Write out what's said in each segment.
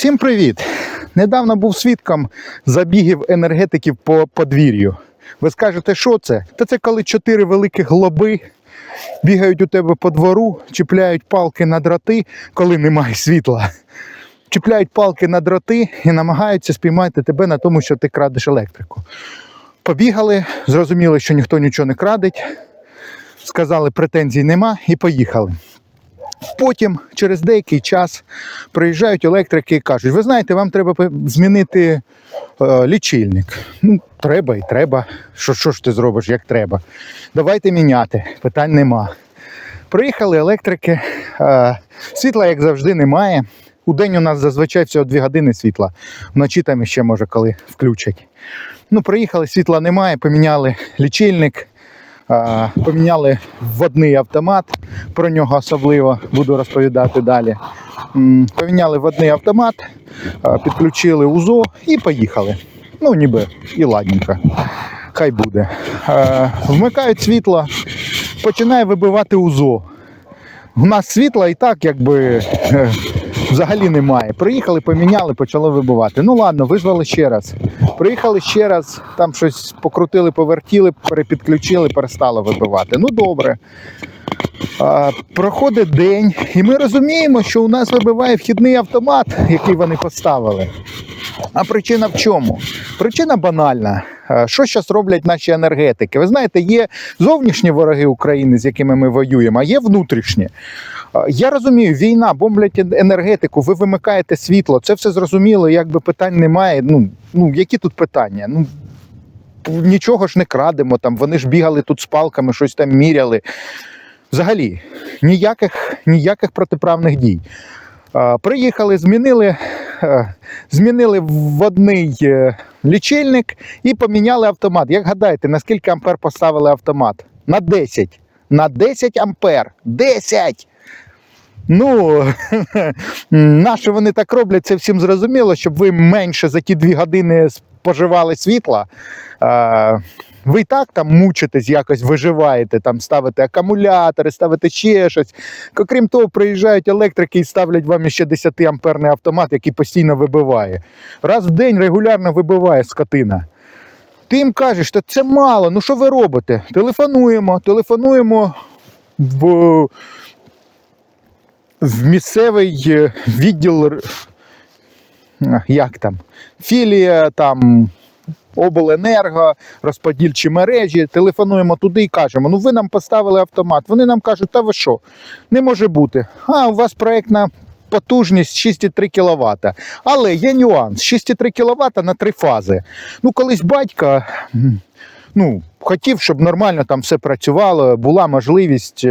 Всім привіт! Недавно був свідком забігів енергетиків по подвір'ю. Ви скажете, що це? Та це коли чотири великі глоби бігають у тебе по двору, чіпляють палки на дроти, коли немає світла. Чіпляють палки на дроти і намагаються спіймати тебе на тому, що ти крадеш електрику. Побігали, зрозуміли, що ніхто нічого не крадить, сказали, претензій нема, і поїхали. Потім, через деякий час, приїжджають електрики і кажуть: ви знаєте, вам треба змінити е, лічильник. Ну, треба і треба. Що, що ж ти зробиш, як треба? Давайте міняти, питань нема. Приїхали електрики, е, світла, як завжди, немає. У день у нас зазвичай всього 2 години світла. Вночі там ще може коли включать. Ну, приїхали, світла немає, поміняли лічильник, поміняли водний автомат, про нього особливо буду розповідати далі. Поміняли водний автомат, підключили УЗО і поїхали. Ну, ніби і ладненько. Хай буде. Вмикають світло, починає вибивати УЗО. У нас світла і так, якби е, взагалі немає. Приїхали, поміняли, почало вибивати. Ну ладно, визвали ще раз. Приїхали ще раз, там щось покрутили, повертіли, перепідключили, перестало вибивати. Ну добре. А, проходить день, і ми розуміємо, що у нас вибиває вхідний автомат, який вони поставили. А причина в чому? Причина банальна. Е, Що зараз роблять наші енергетики? Ви знаєте, є зовнішні вороги України, з якими ми воюємо, а є внутрішні. Е, Я розумію, війна, бомблять енергетику, ви вимикаєте світло. Це все зрозуміло, якби питань немає. Ну, ну які тут питання? Ну, нічого ж не крадемо, там, вони ж бігали тут з палками, щось там міряли. Взагалі, ніяких, ніяких протиправних дій. Е, Приїхали, змінили, змінили водний одний лічильник і поміняли автомат. Як гадаєте, на скільки ампер поставили автомат? На 10. На 10 ампер. 10! Ну, на що вони так роблять, це всім зрозуміло, щоб ви менше за ті дві години споживали світла. Е, Ви і так там мучитесь, якось виживаєте, там ставите акумулятори, ставите ще щось. Окрім того, приїжджають електрики і ставлять вам ще 10 амперний автомат, який постійно вибиває. Раз в день регулярно вибиває скотина. Ти їм кажеш, що це мало, ну що ви робите? Телефонуємо, телефонуємо в, в місцевий е, відділ. Як там? Філія там. Обленерго, розподільчі мережі, телефонуємо туди і кажемо: ну ви нам поставили автомат. Вони нам кажуть, та ви що, не може бути. А, у вас проєктна потужність 6,3 кВт. Але є нюанс: 6,3 кВт на три фази. Ну, колись батько м, ну, хотів, щоб нормально там все працювало, була можливість.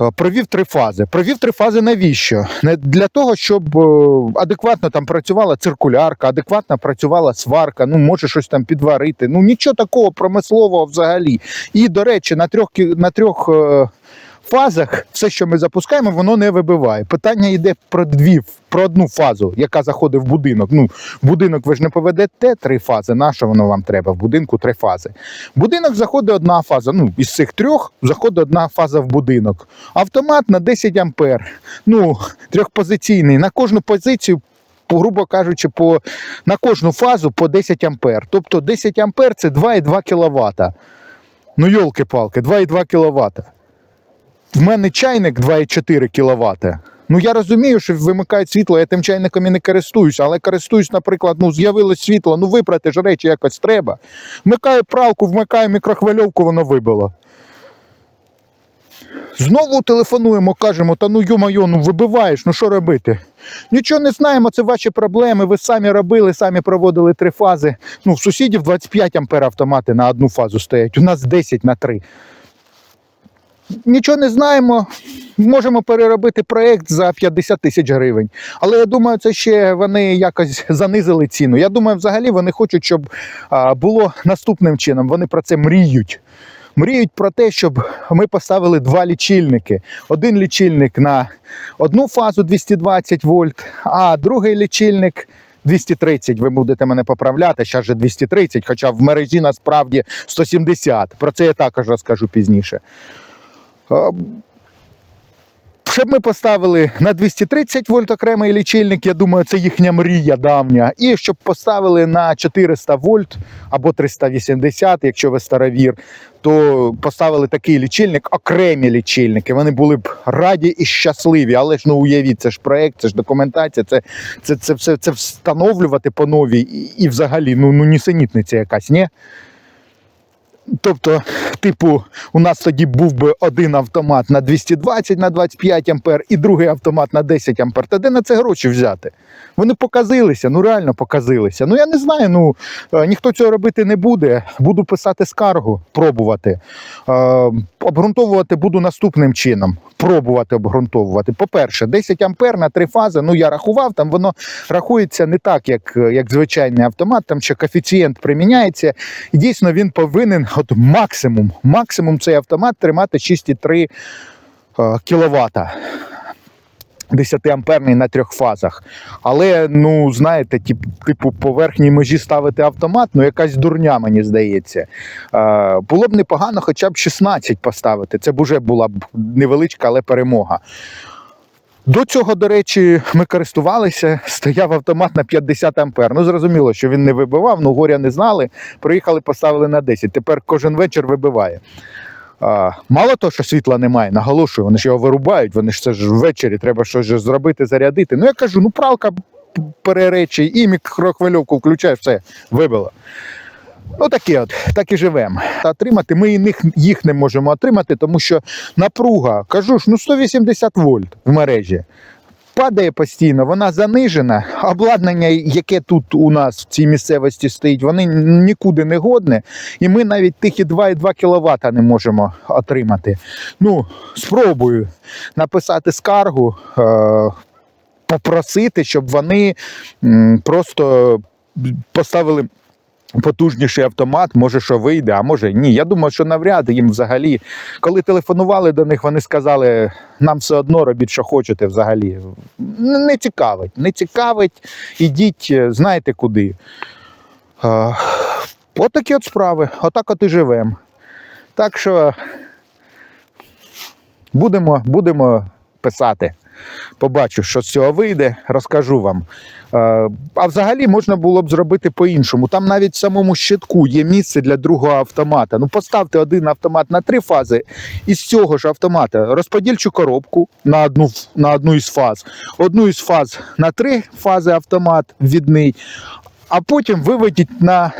Е, Провів три фази. Провів три фази навіщо? Не для того, щоб е, адекватно там працювала циркулярка, адекватно працювала сварка, ну може щось там підварити. Ну нічого такого промислового взагалі. І, до речі, на трьох, на трьох е, фазах все, що ми запускаємо, воно не вибиває. Питання йде про дві, про одну фазу, яка заходить в будинок. Ну, будинок ви ж не поведете три фази. На що воно вам треба? В будинку три фази. Будинок заходить одна фаза. Ну, із цих трьох заходить одна фаза в будинок. Автомат на 10 ампер. Ну, трьохпозиційний. На кожну позицію. по- Грубо кажучи, по, на кожну фазу по 10 ампер. Тобто 10 ампер це 2,2 кВт. Ну, йолки-палки, 2,2 кВт. В мене чайник 2,4 кВт. Ну я розумію, що вимикають світло, я тим чайником і не користуюся, але користуюсь, наприклад, ну з'явилось світло, ну випрати ж речі якось треба. Вмикаю пралку, вмикаю мікрохвильовку, воно вибило. Знову телефонуємо, кажемо, та ну йо-майо, ну вибиваєш, ну що робити? Нічого не знаємо, це ваші проблеми. Ви самі робили, самі проводили три фази. Ну, в сусідів 25 ампер автомати на одну фазу стоять, у нас 10 на 3 нічого не знаємо. Можемо переробити проєкт за 50 тисяч гривень. Але я думаю, це ще вони якось занизили ціну. Я думаю, взагалі вони хочуть, щоб було наступним чином. Вони про це мріють. Мріють про те, щоб ми поставили два лічильники. Один лічильник на одну фазу 220 вольт, а другий лічильник 230. Ви будете мене поправляти, зараз же 230, хоча в мережі насправді 170. Про це я також розкажу пізніше. Щоб ми поставили на 230 вольт окремий лічильник, я думаю, це їхня мрія давня. І щоб поставили на 400 вольт або 380, якщо ви старовір, то поставили такий лічильник, окремі лічильники. Вони були б раді і щасливі. Але ж ну уявіть, це ж проект, це ж документація, це, це, це все це встановлювати по новій і, і взагалі ну, ну нісенітниця якась, ні? Тобто, типу, у нас тоді був би один автомат на 220 на 25 ампер і другий автомат на 10 ампер. Та де на це гроші взяти? Вони показилися, ну реально показилися. Ну я не знаю, ну е, ніхто цього робити не буде. Буду писати скаргу, пробувати. Е, обґрунтовувати буду наступним чином. Пробувати обґрунтовувати. По-перше, 10 ампер на три фази. Ну я рахував, там воно рахується не так, як, як звичайний автомат, там ще коефіцієнт приміняється. Дійсно він повинен, от максимум, максимум цей автомат тримати 6,3 кВт. 10 амперний на трьох фазах. Але, ну, знаєте, тип, типу, по верхній межі ставити автомат, ну якась дурня, мені здається. Е, було б непогано хоча б 16 поставити. Це б уже була б невеличка, але перемога. До цього, до речі, ми користувалися, стояв автомат на 50 ампер. Ну, зрозуміло, що він не вибивав, ну горя не знали. Приїхали, поставили на 10. Тепер кожен вечір вибиває. А, мало того, що світла немає, наголошую, вони ж його вирубають, вони ж це ж ввечері, треба щось зробити, зарядити. Ну я кажу, ну пралка переречі, і мікрохвильовку включаєш, все, вибило. Ну таке от, так і живемо. Отримати ми них, їх не можемо отримати, тому що напруга, кажу ж, ну 180 вольт в мережі. Падає постійно, вона занижена. Обладнання, яке тут у нас в цій місцевості стоїть, вони нікуди не годне. І ми навіть тих і 2,2 кВт не можемо отримати. Ну, спробую написати скаргу, е- попросити, щоб вони просто поставили потужніший автомат, може, що вийде, а може ні. Я думаю, що навряд їм взагалі, коли телефонували до них, вони сказали, нам все одно робіть, що хочете взагалі. Не цікавить, не цікавить, ідіть, е, знаєте куди. От такі от справи, отак от і живемо. Так що будемо, будемо писати. Побачу, що з цього вийде, розкажу вам. Е, А взагалі можна було б зробити по-іншому. Там навіть в самому щитку є місце для другого автомата. Ну, поставте один автомат на три фази, і з цього ж автомата розподільчу коробку на одну, на одну із фаз, одну із фаз на три фази автомат відний, а потім виведіть на.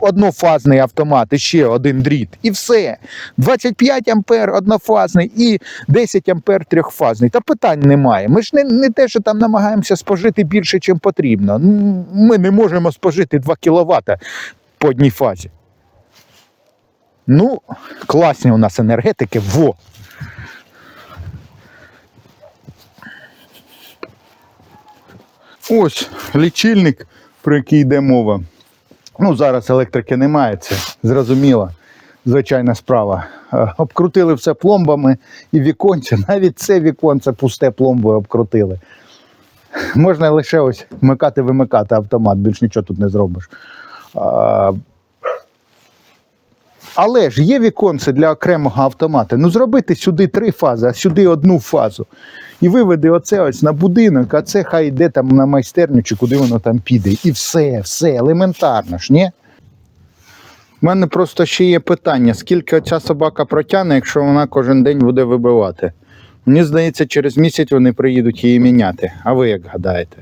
Однофазний автомат і ще один дріт, і все. 25 ампер однофазний і 10 ампер трьохфазний. Та питань немає. Ми ж не, не те, що там намагаємося спожити більше, чим потрібно. Ми не можемо спожити 2 кВт по одній фазі. Ну, класні у нас енергетики. Во! Ось лічильник, про який йде мова. Ну, зараз електрики немає, це зрозуміло. Звичайна справа. Е, Обкрутили все пломбами і віконця. Навіть це віконце пусте пломбою обкрутили. Можна лише ось вмикати, вимикати автомат, більш нічого тут не зробиш. Але ж є віконце для окремого автомата. Ну зробити сюди три фази, а сюди одну фазу. І виведи оце ось на будинок, а це хай йде там на майстерню чи куди воно там піде. І все, все, елементарно ж, ні? У мене просто ще є питання: скільки ця собака протягне, якщо вона кожен день буде вибивати? Мені здається, через місяць вони приїдуть її міняти. А ви як гадаєте?